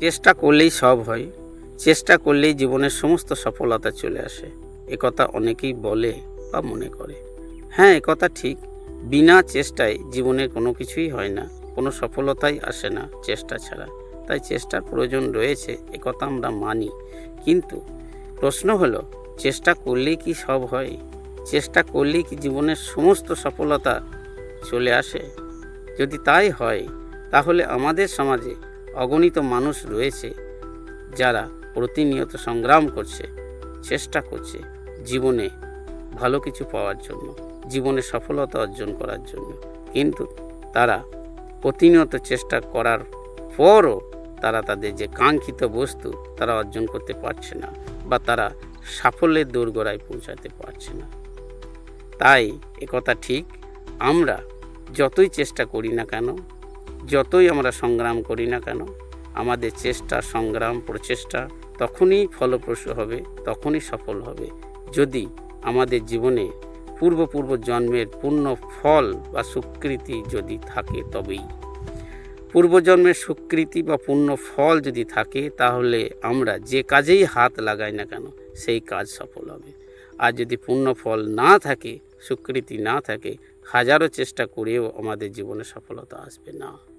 চেষ্টা করলেই সব হয়, চেষ্টা করলেই জীবনের সমস্ত সফলতা চলে আসে। একথা অনেকেই বলে বা মনে করে। হ্যাঁ একথা ঠিক। বিনা চেষ্টায় জীবনের কোনো কিছুই হয় না, কোনো সফলতাই আসে না চেষ্টা ছাড়া। তাই চেষ্টার প্রয়োজন রয়েছে একথা আমরা মানি। কিন্তু প্রশ্ন হলো, চেষ্টা করলেই কি সব হয়? চেষ্টা করলেই কি জীবনের সমস্ত সফলতা চলে আসে? যদি তাই হয়, তাহলে আমাদের সমাজে অগণিত মানুষ রয়েছে যারা প্রতিনিয়ত সংগ্রাম করছে, চেষ্টা করছে জীবনে ভালো কিছু পাওয়ার জন্য, জীবনে সফলতা অর্জন করার জন্য। কিন্তু তারা প্রতিনিয়ত চেষ্টা করার পরও তারা তাদের যে কাঙ্ক্ষিত বস্তু তারা অর্জন করতে পারছে না বা তারা সাফল্যের দোরগোড়ায় পৌঁছাতে পারছে না। তাই একথা ঠিক, আমরা যতই চেষ্টা করি না কেন যতই আমরা সংগ্রাম করি না কেন, আমাদের চেষ্টা, সংগ্রাম, প্রচেষ্টা তখনই ফলপ্রসূ হবে, তখনই সফল হবে। যদি আমাদের জীবনে পূর্ব পূর্ব জন্মের পূর্ণ ফল বা স্বীকৃতি যদি থাকে তবেই। পূর্বজন্মের স্বীকৃতি বা পূর্ণ ফল যদি থাকে, তাহলে আমরা যে কাজেই হাত লাগাই না কেন, সেই কাজ সফল হবে। আর যদি পূর্ণ ফল না থাকে স্বীকৃতি না থাকে, হাজারো চেষ্টা করেও আমাদের জীবনে সফলতা আসবে না।